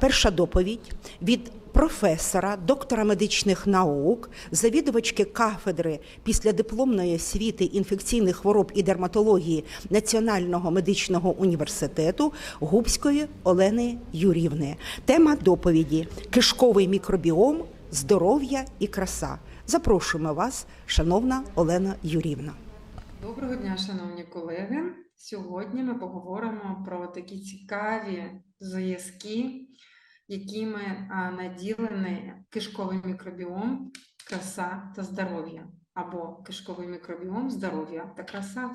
перша доповідь від професора, доктора медичних наук, завідувачки кафедри післядипломної освіти інфекційних хвороб і дерматології Національного медичного університету Губської Олени Юрівни. Тема доповіді кишковий мікробіом, здоров'я і краса. Запрошуємо вас, шановна Олена Юрівна. Доброго дня, шановні колеги. Сьогодні ми поговоримо про такі цікаві зв'язки, якими а, наділений кишковий мікробіом, краса та здоров'я, або кишковий мікробіом, здоров'я та краса.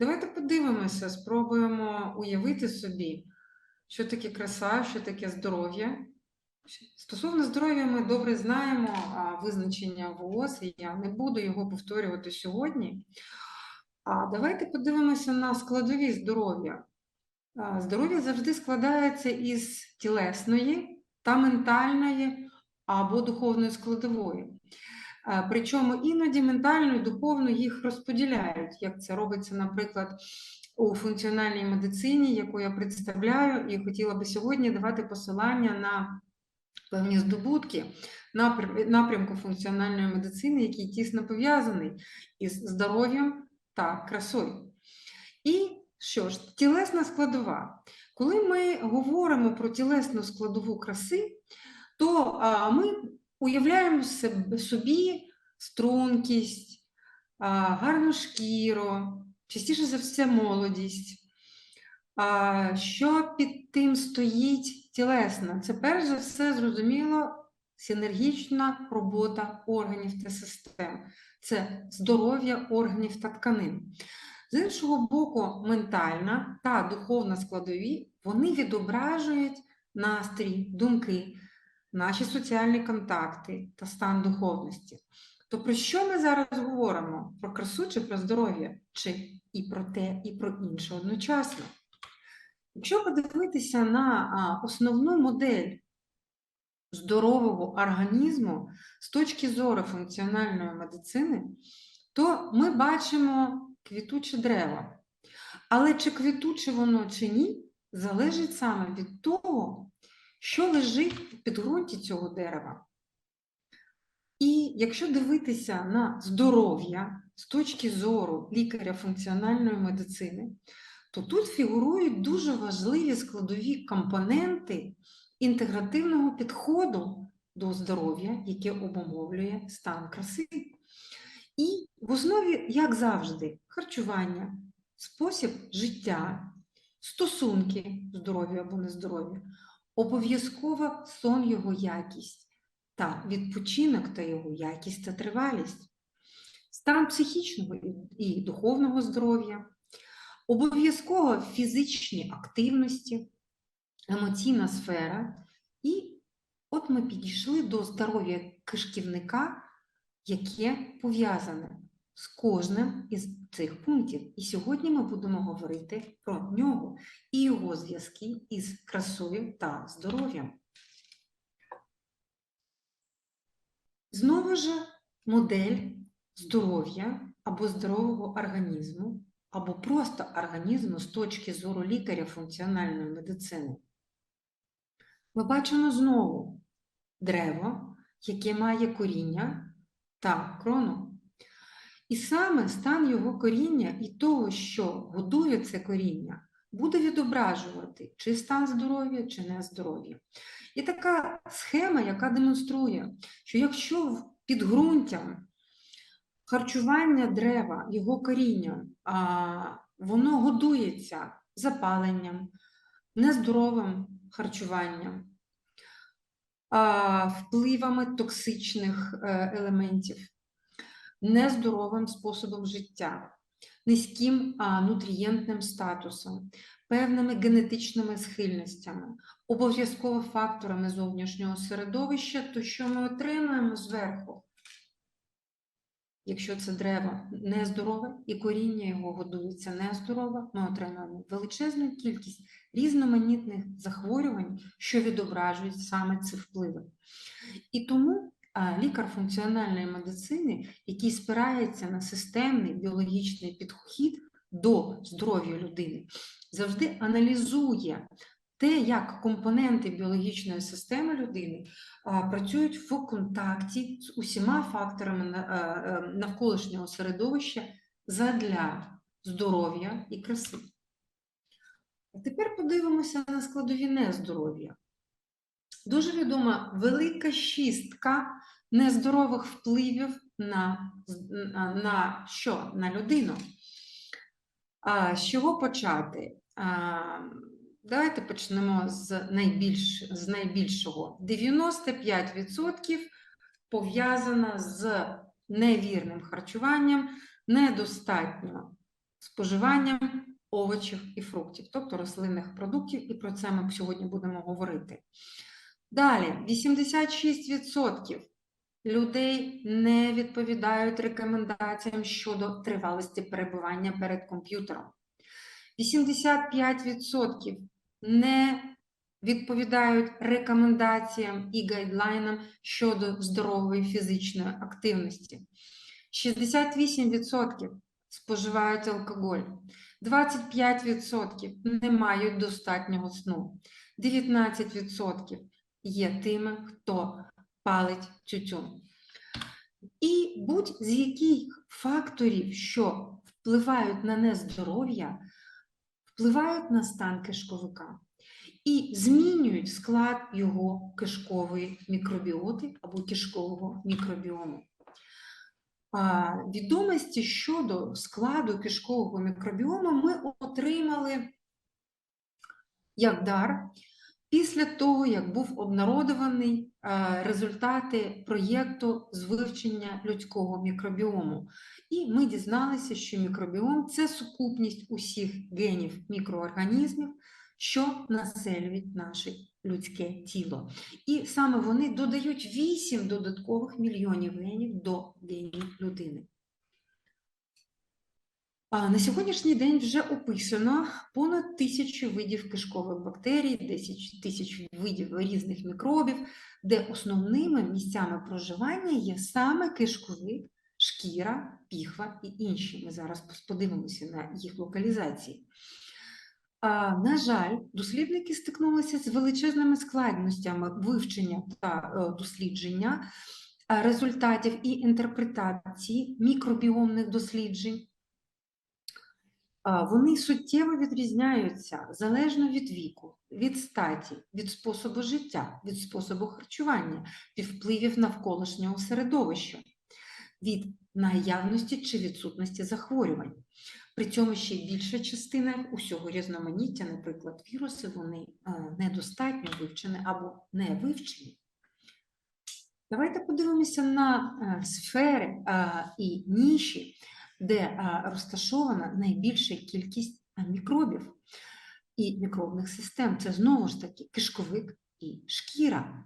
Давайте подивимося, спробуємо уявити собі, що таке краса, що таке здоров'я. Стосовно здоров'я, ми добре знаємо визначення ВООЗ, і я не буду його повторювати сьогодні. А давайте подивимося на складові здоров'я. Здоров'я завжди складається із тілесної та ментальної або духовної складової. Причому іноді ментальну і духовну їх розподіляють, як це робиться, наприклад, у функціональній медицині, яку я представляю, і хотіла би сьогодні давати посилання на певні здобутки напрямку функціональної медицини, який тісно пов'язаний із здоров'ям та красою. І що ж, тілесна складова. Коли ми говоримо про тілесну складову краси, то ми уявляємо собі стрункість, гарну шкіру, частіше за все молодість. Що під тим стоїть тілесна? Це перш за все зрозуміло синергічна робота органів та систем це здоров'я органів та тканин. З іншого боку, ментальна та духовна складові вони відображують настрій, думки, наші соціальні контакти та стан духовності. То про що ми зараз говоримо? Про красу чи про здоров'я, чи і про те, і про інше одночасно? Якщо подивитися на основну модель здорового організму з точки зору функціональної медицини, то ми бачимо квітуче дерево. Але чи квітуче воно чи ні, залежить саме від того, що лежить в підґрунті цього дерева. І якщо дивитися на здоров'я з точки зору лікаря функціональної медицини, то тут фігурують дуже важливі складові компоненти інтегративного підходу до здоров'я, яке обумовлює стан краси. І в основі, як завжди, харчування, спосіб життя, стосунки здоров'я або нездоров'я, обов'язково сон його якість та відпочинок та його якість та тривалість, стан психічного і духовного здоров'я, обов'язково фізичні активності, емоційна сфера. І от ми підійшли до здоров'я кишківника, яке пов'язане з кожним із цих пунктів. І сьогодні ми будемо говорити про нього і його зв'язки із красою та здоров'ям. Знову ж модель здоров'я або здорового організму, або просто організму з точки зору лікаря функціональної медицини. Ми бачимо знову дерево, яке має коріння та крону. І саме стан його коріння і того, що годує це коріння, буде відображувати, чи стан здоров'я, чи не здоров'я. І така схема, яка демонструє, що якщо в підґрунтям харчування дерева, його корінням, а, воно годується запаленням, нездоровим харчуванням, впливами токсичних е, елементів, нездоровим способом життя, низьким нутрієнтним статусом, певними генетичними схильностями, обов'язково факторами зовнішнього середовища, то що ми отримуємо зверху? Якщо це дерево нездорове і коріння його годується нездорове, ми отримаємо величезну кількість різноманітних захворювань, що відображують саме ці впливи. І тому лікар функціональної медицини, який спирається на системний біологічний підхід до здоров'я людини, завжди аналізує те, як компоненти біологічної системи людини працюють в контакті з усіма факторами е, е, навколишнього середовища задля здоров'я і краси. А тепер подивимося на складові нездоров'я. Дуже відома велика шістка нездорових впливів на, на що? На людину. А, з чого почати? А, давайте почнемо з, найбільш, з найбільшого. 95% пов'язано з невірним харчуванням, недостатньо споживанням овочів і фруктів, тобто рослинних продуктів, і про це ми сьогодні будемо говорити. Далі, 86% людей не відповідають рекомендаціям щодо тривалості перебування перед комп'ютером. 85% не відповідають рекомендаціям і гайдлайнам щодо здорової фізичної активності. 68% споживають алкоголь, 25% не мають достатнього сну, 19% є тими, хто палить тютюн. І будь-з яких факторів, що впливають на нездоров'я, впливають на стан кишковика і змінюють склад його кишкової мікробіоти або кишкового мікробіому. А, Відомості щодо складу кишкового мікробіому ми отримали як дар після того, як був обнародований результати проєкту з вивчення людського мікробіому. І ми дізналися, що мікробіом це сукупність усіх генів мікроорганізмів, що населюють наше людське тіло. І саме вони додають 8 додаткових мільйонів генів до генів людини. На сьогоднішній день вже описано понад тисячу видів кишкових бактерій, 10 тисяч видів різних мікробів, де основними місцями проживання є саме кишковик, шкіра, піхва і інші. Ми зараз подивимося на їх локалізації. На жаль, дослідники стикнулися з величезними складностями вивчення та е, дослідження результатів і інтерпретації мікробіомних досліджень. Вони суттєво відрізняються залежно від віку, від статі, від способу життя, від способу харчування, від впливів навколишнього середовища, від наявності чи відсутності захворювань. При цьому ще більша частина усього різноманіття, наприклад, віруси, вони е, недостатньо вивчені або не вивчені. Давайте подивимося на е, сфери е, і ніші, де розташована найбільша кількість мікробів і мікробних систем. Це знову ж таки кишковик і шкіра,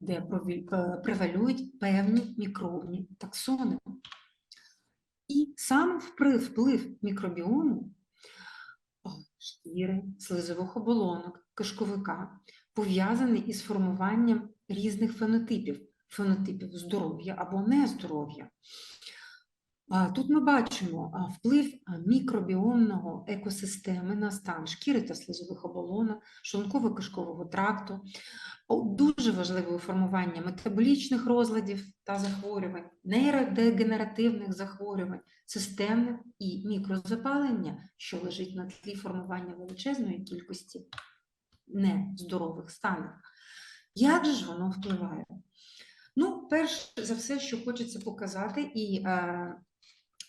де е, превалюють певні мікробні таксони. І саме вплив мікробіому шкіри, слизових оболонок, кишковика пов'язаний із формуванням різних фенотипів, фенотипів здоров'я або нездоров'я. Тут ми бачимо вплив мікробіомного екосистеми на стан шкіри та слизових оболонок, шлунково-кишкового тракту, дуже важливе у формуванні метаболічних розладів та захворювань, нейродегенеративних захворювань, системних і мікрозапалення, що лежить на тлі формування величезної кількості нездорових станів. Як же ж воно впливає? Ну, перш за все, що хочеться показати і е,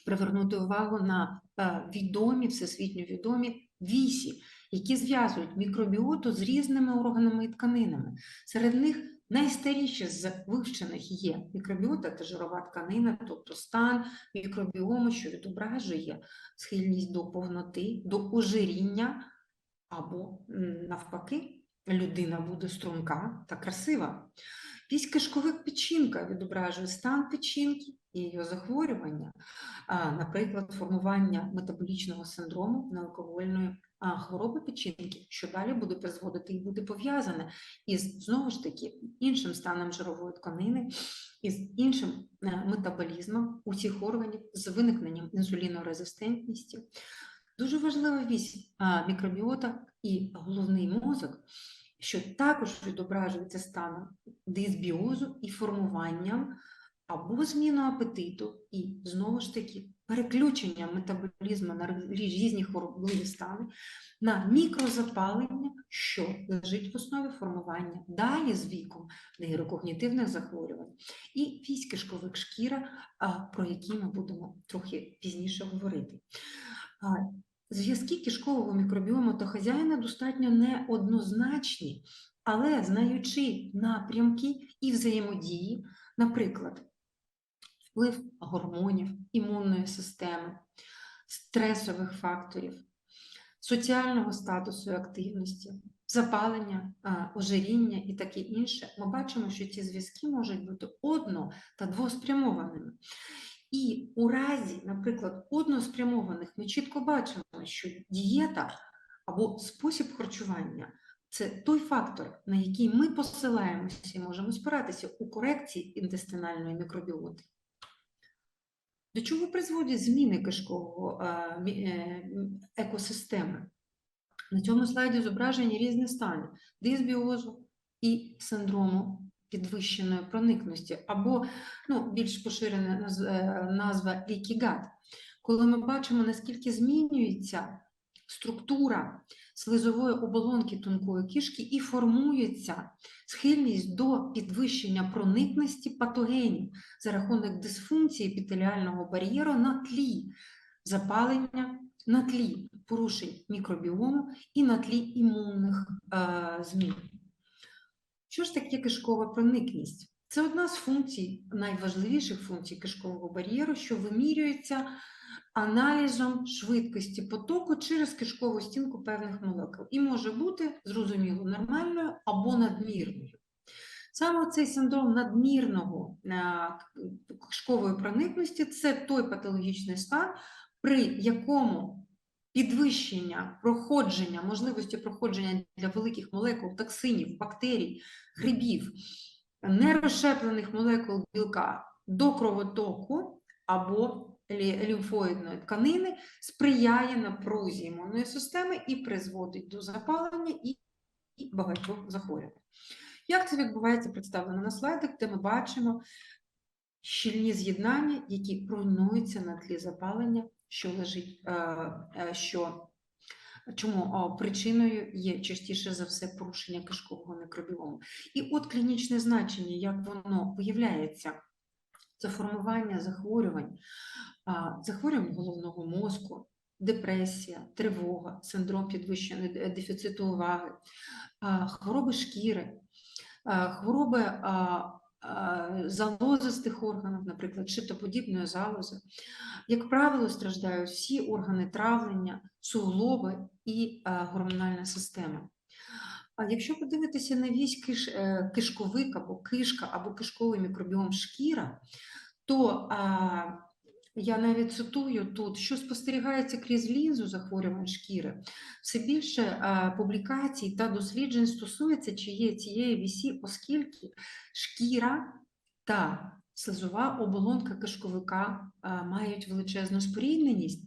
привернути увагу на е, відомі, всесвітньо відомі вісі, які зв'язують мікробіоту з різними органами і тканинами. Серед них найстаріші з вивчених є мікробіота та жирова тканина, тобто стан мікробіому, що відображує схильність до повноти, до ожиріння, або навпаки, людина буде струнка та красива. Вісь кишковик печінка відображує стан печінки і її захворювання, наприклад, формування метаболічного синдрому неалкогольної хвороби печінки, що далі буде призводити і буде пов'язане із знову ж таки іншим станом жирової тканини, із іншим е, метаболізмом усіх органів з виникненням інсулінорезистентності. Дуже важлива вісь мікробіота і головний мозок, що також відображується станом дисбіозу і формуванням або зміну апетиту, і знову ж таки переключення метаболізму на різні хворобливі стани на мікрозапалення, що лежить в основі формування далі з віком нейрокогнітивних захворювань, і вісь кишковик шкіра, про які ми будемо трохи пізніше говорити. Зв'язки кишкового мікробіому та хазяїна достатньо неоднозначні, але знаючи напрямки і взаємодії, наприклад, вплив гормонів, імунної системи, стресових факторів, соціального статусу і активності, запалення, ожиріння і таке інше, ми бачимо, що ці зв'язки можуть бути одно- та двоспрямованими. І у разі, наприклад, односпрямованих ми чітко бачимо, що дієта або спосіб харчування це той фактор, на який ми посилаємося і можемо спиратися у корекції інтестинальної мікробіоти. До чого призводять зміни кишкового е, е, екосистеми? На цьому слайді зображені різні стани дисбіозу і синдрому підвищеної проникності, або ну, більш поширена е, назва лікігат, коли ми бачимо, наскільки змінюється структура слизової оболонки тонкої кишки і формується схильність до підвищення проникності патогенів за рахунок дисфункції епітеліального бар'єру на тлі запалення, на тлі порушень мікробіому і на тлі імунних е, змін. Що ж таке кишкова проникність? Це одна з функцій, найважливіших функцій кишкового бар'єру, що вимірюється аналізом швидкості потоку через кишкову стінку певних молекул і може бути зрозуміло нормальною або надмірною. Саме цей синдром надмірного е, кишкової проникності це той патологічний стан, при якому підвищення проходження, можливості проходження для великих молекул токсинів, бактерій, грибів, нерозщеплених молекул білка до кровотоку або лімфоїдної тканини сприяє напрузі імунної системи і призводить до запалення і багатьох захворювань. Як це відбувається, представлено на слайдах, де ми бачимо щільні з'єднання, які руйнуються на тлі запалення, що лежить, е, е, що чому причиною є частіше за все порушення кишкового мікробіому. І от клінічне значення, як воно виявляється, це формування захворювань, захворювань головного мозку, депресія, тривога, синдром підвищеного дефіциту уваги, хвороби шкіри, хвороби залозистих органів, наприклад, шитоподібної залози. Як правило, страждають всі органи травлення, суглоби і гормональна система. А якщо подивитися на весь киш, е, кишковик або кишка, або кишковий мікробіом шкіра, то я навіть цитую тут, що спостерігається крізь лінзу захворювань шкіри, все більше публікацій та досліджень стосується чиє- цієї вісі, оскільки шкіра та слизова оболонка кишковика мають величезну спорідненість,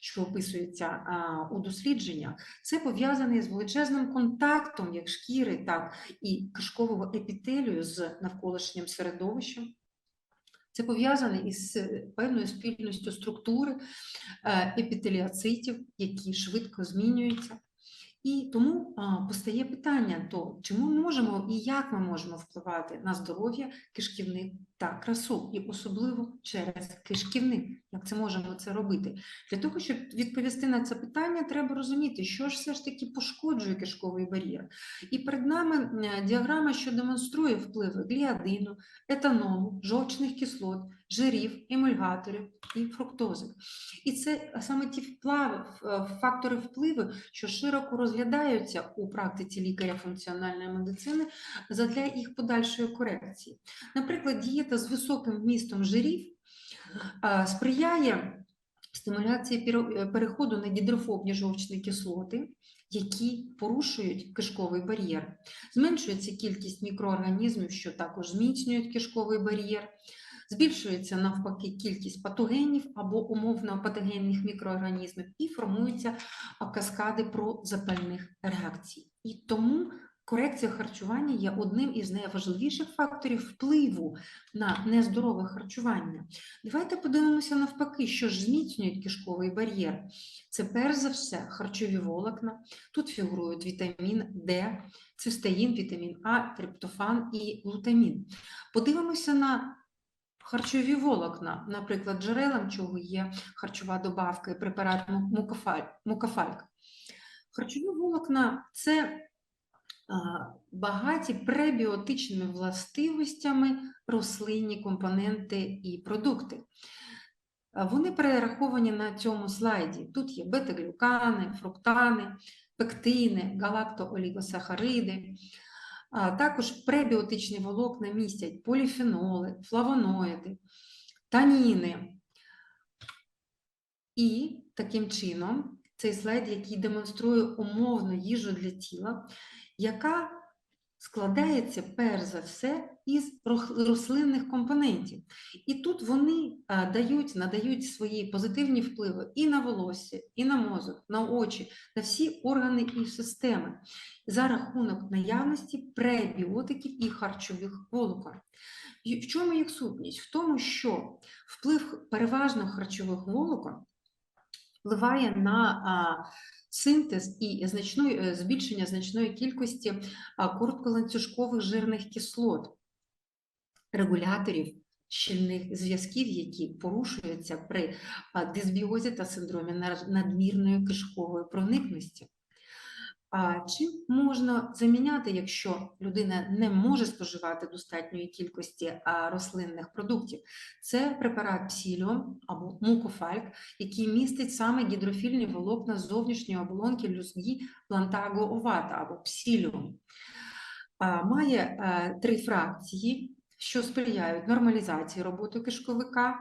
що описується у дослідженнях. Це пов'язане з величезним контактом як шкіри, так і кишкового епітелію з навколишнім середовищем. Це пов'язане із е, певною спільністю структури е, епітеліоцитів, які швидко змінюються. І тому постає питання: то чи ми можемо і як ми можемо впливати на здоров'я кишківник та красу, і особливо через кишківник. Як це можемо це робити? Для того, щоб відповісти на це питання, треба розуміти, що ж все ж таки пошкоджує кишковий бар'єр. І перед нами е, діаграма, що демонструє впливи гліадину, етанолу, жовчних кислот, жирів, емульгаторів і фруктози. І це саме ті вплави, фактори впливу, що широко розглядаються у практиці лікаря функціональної медицини задля їх подальшої корекції. Наприклад, дієта з високим вмістом жирів сприяє стимуляції е, переходу на гідрофобні жовчні кислоти, які порушують кишковий бар'єр. Зменшується кількість мікроорганізмів, що також зміцнюють кишковий бар'єр. збільшується навпаки кількість патогенів або умовно патогенних мікроорганізмів і формуються каскади прозапальних реакцій. І тому корекція харчування є одним із найважливіших факторів впливу на нездорове харчування. Давайте подивимося навпаки, що ж зміцнюють кишковий бар'єр. Це перш за все харчові волокна. Тут фігурують вітамін Д, цистеїн, вітамін А, триптофан і глутамін. Подивимося на харчові волокна, наприклад, джерелом чого є харчова добавка і препарат му- мукофаль- мукофальк. Харчові волокна це багаті пребіотичними властивостями рослинні компоненти і продукти. Вони перераховані на цьому слайді. Тут є бета-глюкани, фруктани, пектини, галактоолігосахариди. А також пребіотичні волокна містять поліфеноли, флавоноїди, таніни. І таким чином цей слайд, який демонструє умовну їжу для тіла, яка складається перш за все із рослинних компонентів. І тут вони дають, надають свої позитивні впливи і на волосся, і на мозок, на очі, на всі органи і системи за рахунок наявності пребіотиків і харчових волокон. В чому їх сутність? В тому, що вплив переважно харчових волокон впливає на синтез і значної, е, збільшення значної кількості коротколанцюжкових жирних кислот, регуляторів щільних зв'язків, які порушуються при дисбіозі та синдромі надмірної кишкової проникності. А чим можна заміняти, якщо людина не може споживати достатньої кількості рослинних продуктів? Це препарат псіліум або мукофальк, який містить саме гідрофільні волокна зовнішньої оболонки люзгі плантаго овата або псіліум. Має е, три фракції, що сприяють нормалізації роботи кишковика,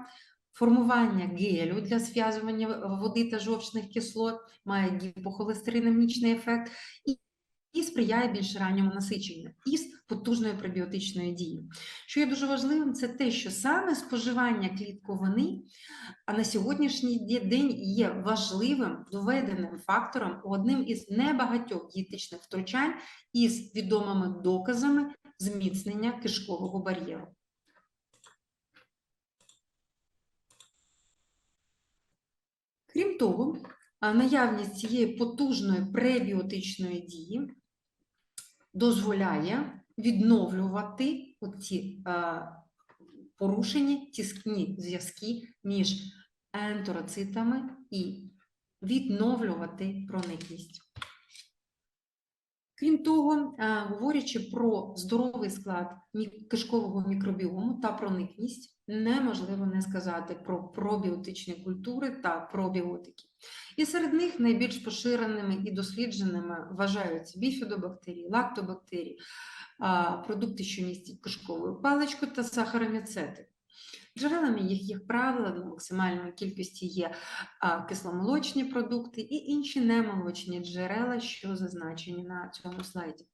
формування гелю для зв'язування води та жовчних кислот, має гіпохолестеринемічний ефект і, і сприяє більш ранньому насиченню із потужною пробіотичною дією. Що є дуже важливим, це те, що саме споживання клітковини а на сьогоднішній день є важливим доведеним фактором одним із небагатьох дієтичних втручань із відомими доказами зміцнення кишкового бар'єру. Крім того, наявність цієї потужної пребіотичної дії дозволяє відновлювати оці порушені тіскні зв'язки між ентероцитами і відновлювати проникність. Крім того, говорячи про здоровий склад кишкового мікробіому та проникність, неможливо не сказати про пробіотичні культури та пробіотики. І серед них найбільш поширеними і дослідженими вважаються біфідобактерії, лактобактерії, продукти, що містять кишкову паличку та сахароміцети. Джерелами їх, як правило, максимальної кількості є кисломолочні продукти і інші немолочні джерела, що зазначені на цьому слайді.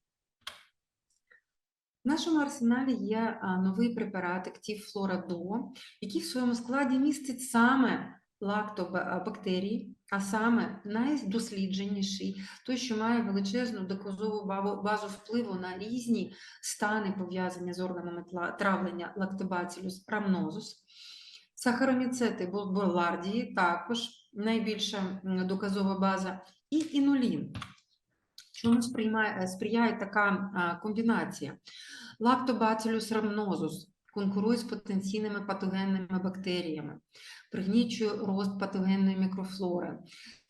В нашому арсеналі є новий препарат Flora Duo, який в своєму складі містить саме лактобактерії, а саме найдослідженіший, той, що має величезну доказову базу впливу на різні стани, пов'язані з органами травлення лактобацилюс рамнозус. Сахароміцети бу- також найбільша доказова база, і інулін. Чому сприймає, е, сприяє така а, комбінація? Лактобацилюс рамнозус конкурує з потенційними патогенними бактеріями, пригнічує рост патогенної мікрофлори,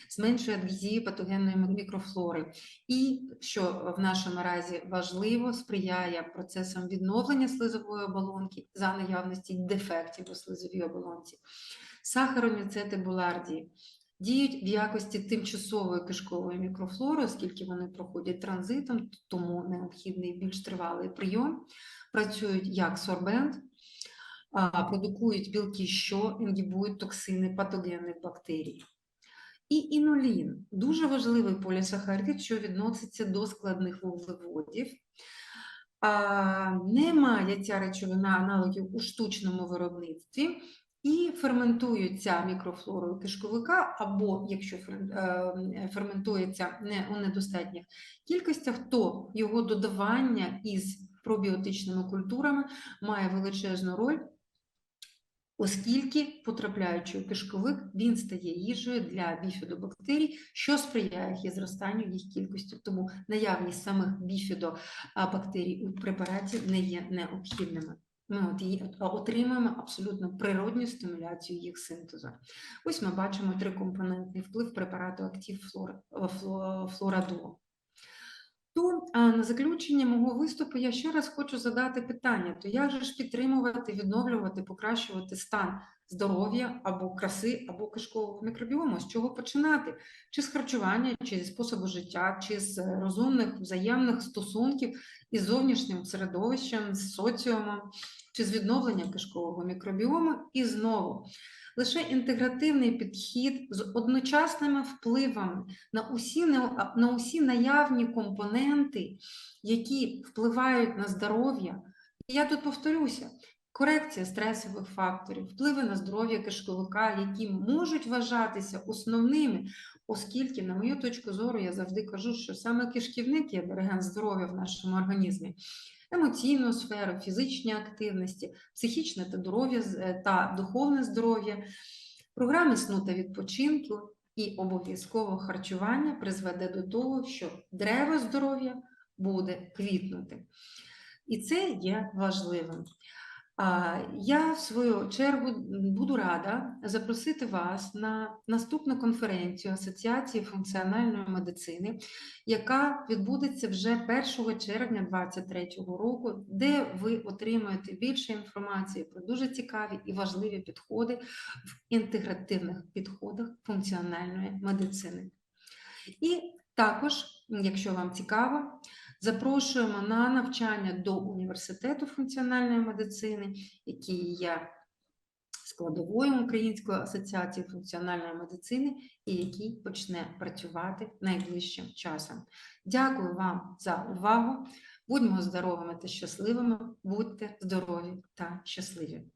зменшує адгезію патогенної мікрофлори і, що в нашому разі важливо, сприяє процесам відновлення слизової оболонки за наявності дефектів у слизовій оболонці. Сахароміцети булардії діють в якості тимчасової кишкової мікрофлори, оскільки вони проходять транзитом, тому необхідний більш тривалий прийом, працюють як сорбент, продукують білки, що інгібують токсини патогенних бактерій. І інулін дуже важливий полісахарид, що відноситься до складних вуглеводів. А, не має ця речовина аналогів у штучному виробництві і ферментується мікрофлорою кишковика, або якщо е, ферментується не у недостатніх кількостях, то його додавання із пробіотичними культурами має величезну роль, оскільки, потрапляючи у кишковик, він стає їжею для біфідобактерій, що сприяє їх зростанню їх кількості. Тому наявність самих біфідобактерій у препараті не є необхідними. Ми от її отримуємо абсолютно природню стимуляцію їх синтезу. Ось ми бачимо трикомпонентний вплив препарату актив флор, фло- флорадолу. То на заключення мого виступу я ще раз хочу задати питання: то як же ж підтримувати, відновлювати, покращувати стан здоров'я або краси, або кишкового мікробіому? З чого починати? Чи з харчування, чи зі способу життя, чи з розумних взаємних стосунків із зовнішнім середовищем, з соціумом, чи з відновлення кишкового мікробіому? І знову лише інтегративний підхід з одночасними впливами на усі, на усі наявні компоненти, які впливають на здоров'я. І я тут повторюся: корекція стресових факторів, впливи на здоров'я кишковика, які можуть вважатися основними, оскільки, на мою точку зору, я завжди кажу, що саме кишківник є диригент здоров'я в нашому організмі. Емоційну сферу, фізичні активності, психічне та здоров'я е, та духовне здоров'я, програми сну та відпочинку і обов'язково харчування призведе до того, що древо здоров'я буде квітнути. І це є важливим. Я, в свою чергу, буду рада запросити вас на наступну конференцію Асоціації функціональної медицини, яка відбудеться вже 1 червня 2023 року, де ви отримаєте більше інформації про дуже цікаві і важливі підходи в інтегративних підходах функціональної медицини. І також, якщо вам цікаво, запрошуємо на навчання до університету функціональної медицини, який є складовою Української асоціації функціональної медицини і який почне працювати найближчим часом. Дякую вам за увагу. Будьмо здоровими та щасливими, будьте здорові та щасливі.